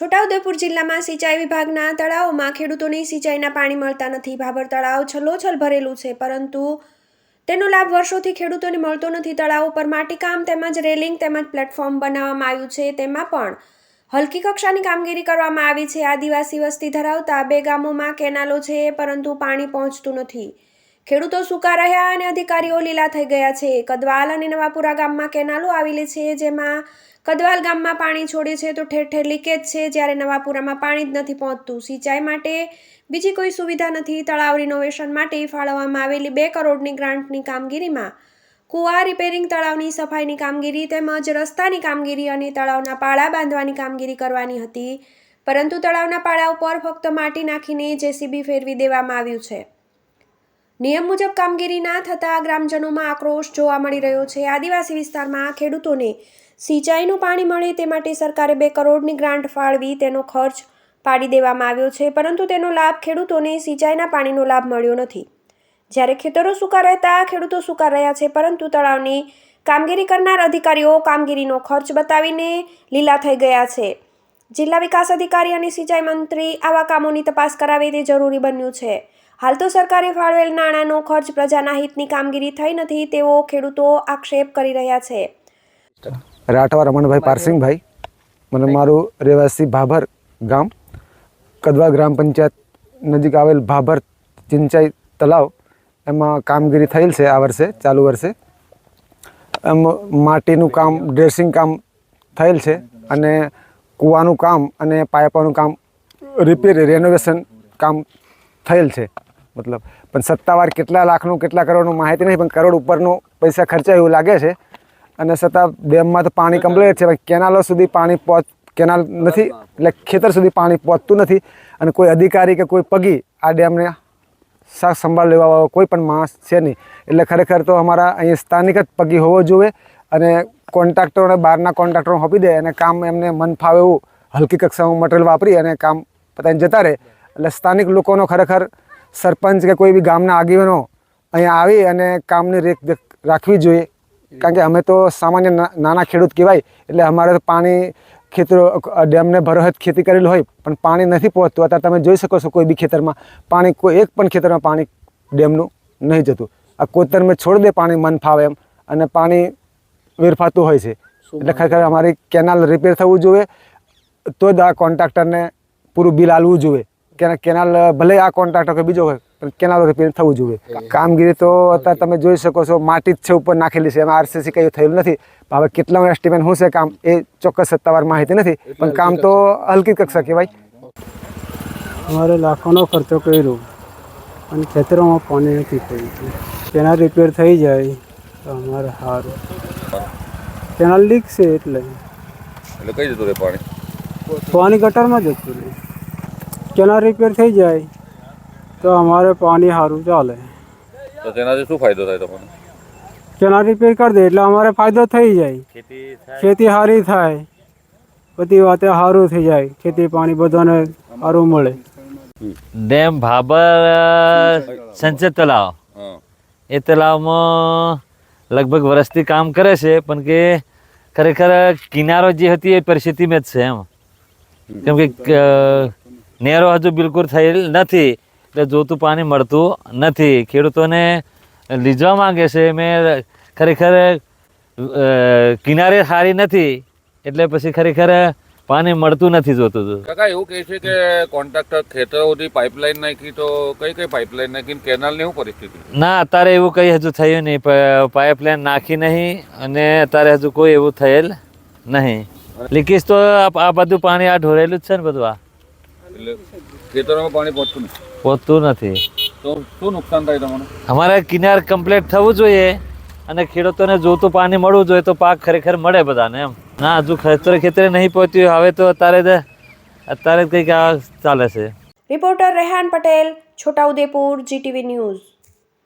છોટાઉદેપુર જિલ્લામાં સિંચાઈ વિભાગના તળાવોમાં ખેડૂતોને સિંચાઈના પાણી મળતા નથી. ભાભર તળાવ છલોછલ ભરેલું છે, પરંતુ તેનો લાભ વર્ષોથી ખેડૂતોને મળતો નથી. તળાવ ઉપર માટીકામ તેમજ રેલિંગ તેમજ પ્લેટફોર્મ બનાવવામાં આવ્યું છે. તેમાં પણ હલકી કક્ષાની કામગીરી કરવામાં આવી છે. આદિવાસી વસ્તી ધરાવતા બે ગામોમાં કેનાલો છે, પરંતુ પાણી પહોંચતું નથી. ખેડૂતો સૂકા રહ્યા અને અધિકારીઓ લીલા થઈ ગયા છે. કદવાલ અને નવાપુરા ગામમાં કેનાલો આવેલી છે, જેમાં કદવાલ ગામમાં પાણી છોડે છે તો ઠેર ઠેર લીકેજ છે, જ્યારે નવાપુરામાં પાણી જ નથી પહોંચતું. સિંચાઈ માટે બીજી કોઈ સુવિધા નથી. તળાવ રિનોવેશન માટે ફાળવવામાં આવેલી બે કરોડની ગ્રાન્ટની કામગીરીમાં કુવા રિપેરિંગ તળાવની સફાઈની કામગીરી તેમજ રસ્તાની કામગીરી અને તળાવના પાળા બાંધવાની કામગીરી કરવાની હતી. પરંતુ તળાવના પાળા ઉપર ફક્ત માટી નાખીને જેસીબી ફેરવી દેવામાં આવ્યું છે. નિયમ મુજબ કામગીરી ના થતાં ગ્રામજનોમાં આક્રોશ જોવા મળી રહ્યો છે. આદિવાસી વિસ્તારમાં ખેડૂતોને સિંચાઈનું પાણી મળે તે માટે સરકારે બે કરોડની ગ્રાન્ટ ફાળવી તેનો ખર્ચ પાડી દેવામાં આવ્યો છે, પરંતુ તેનો લાભ ખેડૂતોને સિંચાઈના પાણીનો લાભ મળ્યો નથી. જ્યારે ખેતરો સૂકા રહેતા ખેડૂતો સૂકા રહ્યા છે, પરંતુ તળાવની કામગીરી કરનાર અધિકારીઓ કામગીરીનો ખર્ચ બતાવીને લીલા થઈ ગયા છે. જિલ્લા વિકાસ અધિકારી અને સિંચાઈ મંત્રી આવા કામોની તપાસ કરાવે તે જરૂરી બન્યું છે. હાલ તો સરકારે ફાળવેલ નાણાંનો ખર્ચ પ્રજાના હિતની કામગીરી થઈ નથી તેવો ખેડૂતો આક્ષેપ કરી રહ્યા છે. રાઠવા રમણભાઈ પારસિંગભાઈ, મને મારું રહેવાસી ભાભર ગામ, કદવા ગ્રામ પંચાયત નજીક આવેલ ભાભર સિંચાઈ તલાવ એમાં કામગીરી થયેલ છે આ વર્ષે, ચાલુ વર્ષે. એમ માટીનું કામ, ડ્રેસિંગ કામ થયેલ છે અને કૂવાનું કામ અને પાઇપોનું કામ રિપેર રેનોવેશન કામ થયેલ છે. મતલબ, પણ સત્તાવાર કેટલા લાખનું, કેટલા કરોડનું માહિતી નહીં, પણ કરોડ ઉપરનો પૈસા ખર્ચાય એવું લાગે છે. અને છતાં ડેમમાં તો પાણી કમ્પ્લીટ છે કેનાલો સુધી પાણી પહોંચ, કેનાલ નથી, એટલે ખેતર સુધી પાણી પહોંચતું નથી. અને કોઈ અધિકારી કે કોઈ પગી આ ડેમને સાફ સંભાળ લેવા વાળો કોઈ પણ માણસ છે નહીં. એટલે ખરેખર તો અમારા અહીં સ્થાનિક જ પગી હોવો જોઈએ. અને કોન્ટ્રાક્ટરોને બહારના કોન્ટ્રાક્ટરો આપી દે અને કામ એમને મન ફાવે એવું હલકી કક્ષાનું મટીરિયલ વાપરી અને કામ પતાવીને જતા રહે. એટલે સ્થાનિક લોકોનો ખરેખર સરપંચ કે કોઈ બી ગામના આગેવાનો અહીંયા આવી અને કામની રેખદેખ રાખવી જોઈએ. કારણ કે અમે તો સામાન્ય નાના ખેડૂત કહેવાય, એટલે અમારે તો પાણી ખેતરો ડેમને ભરોહત ખેતી કરેલી હોય, પણ પાણી નથી પહોંચતું. અત્યારે તમે જોઈ શકો છો કોઈ બી ખેતરમાં પાણી, કોઈ એક પણ ખેતરમાં પાણી ડેમનું નહીં જતું. આ કોતરમાં છોડી દે પાણી મન ફાવે એમ. અને પાણી વેરફાતું હોય છે. એટલે ખરેખર અમારી કેનાલ રિપેર થવું જોઈએ તો જ આ કોન્ટ્રાક્ટરને પૂરું બિલ આલવું જોઈએ. કે કેનાલ ભલે આ કોન્ટ્રાક્ટર કે બીજો હોય પણ કેનાલ રિપેર થવું જોઈએ. કામગીરી તો અત્યારે તમે જોઈ શકો છો માટી જ છે ઉપર નાખેલી છે. એમાં આરસીસી કંઈ થયેલું નથી. હવે કેટલા એસ્ટિમેટ શું છે કામ એ ચોક્કસ સત્તાવાર માહિતી નથી. પણ કામ તો હલકી કક્ષા કહેવાય અમારે લાખોનો ખર્ચો કર્યો અને ખેતરોમાં પાણી નથી થયું. તેના રિપેર થઈ જાય તો અમારે સારું. કેનાલ લીક છે એટલે. એટલે કઈ જતું રહે પાણી? પાણી ગટરમાં જતું રહે. કેનાલ રિપેર થઈ જાય તો અમારે પાણી સારું ચાલે. તો તેનાથી શું ફાયદો થાય તમને? કેનાલ રિપેર કરી દે એટલે અમારે ફાયદો થઈ જાય. ખેતી સારી થાય. બધી વાતે સારું થઈ જાય. ખેતી પાણી બધાને સારું મળે. ડેમ ભાબર સંચિત તલાવ એ તલાવમાં લગભગ વર્ષથી કામ કરે છે, પણ કે ખરેખર કિનારો જે હતી એ પરિસ્થિતિમાં જ છે એમ. કેમ કે નેરો હજુ બિલકુલ થયેલ નથી, એટલે જોતું પાણી મળતું નથી. ખેડૂતોને લીધવા માંગે છે, મેં ખરેખર કિનારે સારી નથી, એટલે પછી ખરેખર પાણી મળતું નથી જોતું હતું કાકા એવું કહે છે કે કોન્ટ્રાક્ટર ખેતરોથી પાઇપલાઇન નાખી તો કઈ કઈ પાઇપલાઇન નાખીને કેનાલની શું પરિસ્થિતિ? ના અત્યારે એવું કંઈ હજુ થયું નહીં. પાઇપલાઇન નાખી નહીં અને અત્યારે હજુ કોઈ એવું થયેલ નહીં. લીકેજ તો આ આ બધું પાણી આ ઢોરેલું જ છે ને બધું આ. ખેતરોમાં પાણી પહોંચતું નથી? પહોંચતું નથી. તો શું નુકસાન થાય તમને? અમારે કિનાર કમ્પ્લીટ થવું જોઈએ અને ખેડૂતોને જોતું પાણી મળવું જોઈએ તો પાક ખરેખર મળે બધાને એમ. ના, હજુ ખેતરે ખેતરે નહીં પહોંચ્યું. હવે તો અત્યારે અત્યારે કંઈક ચાલે છે. Reporter Rehan Patel, Chhotaudepur, GTV news.